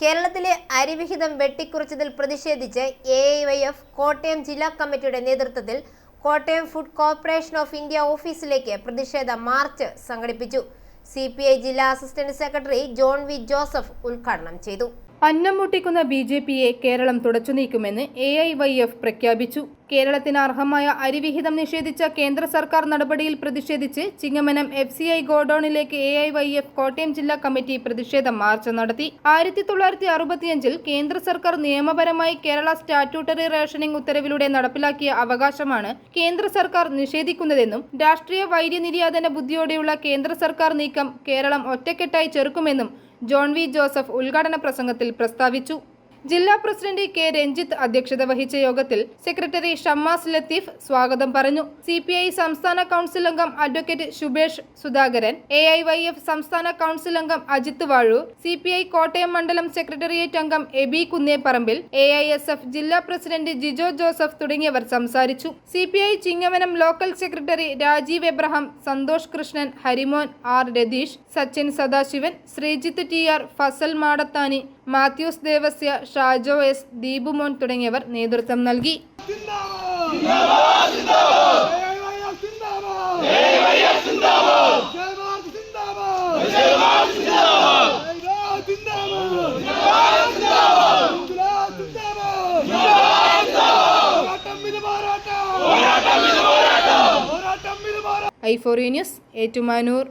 കേരളത്തിലെ അരിവിഹിതം വെട്ടിക്കുറിച്ചതിൽ പ്രതിഷേധിച്ച് A Y F Kottayam ജില്ലാ കമ്മിറ്റിയുടെ നേതൃത്വത്തിൽ Kottayam food corporation of India ഓഫീസിലേക്ക് പ്രതിഷേധ മാർച്ച് സംഘടിപ്പിച്ചു. സി ജില്ലാ assistant secretary John V Joseph ഉദ്ഘാടനം ചെയ്തു. അന്നം മുട്ടിക്കുന്ന ബി ജെ പിയെ കേരളം തുടച്ചു നീക്കുമെന്ന് എ ഐ വൈ എഫ് പ്രഖ്യാപിച്ചു. കേരളത്തിന് അർഹമായ അരിവിഹിതം നിഷേധിച്ച കേന്ദ്ര സർക്കാർ നടപടിയിൽ പ്രതിഷേധിച്ച് Chingavanam F C I ഗോഡൌണിലേക്ക് A I Y F Kottayam ജില്ലാ കമ്മിറ്റി പ്രതിഷേധ മാർച്ച് നടത്തി. ആയിരത്തി തൊള്ളായിരത്തി അറുപത്തിയഞ്ചിൽ കേന്ദ്ര സർക്കാർ നിയമപരമായി കേരള സ്റ്റാറ്റ്യൂട്ടറി റേഷനിംഗ് ഉത്തരവിലൂടെ നടപ്പിലാക്കിയ അവകാശമാണ് കേന്ദ്ര സർക്കാർ നിഷേധിക്കുന്നതെന്നും രാഷ്ട്രീയ വൈര്യനിര്യാതന ബുദ്ധിയോടെയുള്ള കേന്ദ്ര സർക്കാർ നീക്കം കേരളം ഒറ്റക്കെട്ടായി ചെറുക്കുമെന്നും ജോൺ വി ജോസഫ് ഉദ്ഘാടന പ്രസംഗത്തിൽ പ്രസ്താവിച്ചു. ജില്ലാ പ്രസിഡന്റ് കെ രഞ്ജിത്ത് അധ്യക്ഷത വഹിച്ച യോഗത്തിൽ സെക്രട്ടറി ഷമ്മാസ് ലത്തീഫ് സ്വാഗതം പറഞ്ഞു. സി പി ഐ സംസ്ഥാന കൗൺസിൽ അംഗം advocate Shubhesh Sudhakaran A I Y F സംസ്ഥാന കൗൺസിൽ അംഗം Ajith Vazhoor C P I Kottayam മണ്ഡലം സെക്രട്ടേറിയറ്റ് അംഗം Aby Kunnepparambil A I S F ജില്ലാ പ്രസിഡന്റ് ജിജോ ജോസഫ് തുടങ്ങിയവർ സംസാരിച്ചു. C P I Chingavanam local secretary Rajeev Abraham Santhosh Krishnan Harimon R Ratheesh Sachin Sadasivan Sreejith T R Fazal Madathani Mathews Devasya Shajo S Deepumon തുടങ്ങിയവർ നേതൃത്വം നൽകി. I four news Ettumanoor.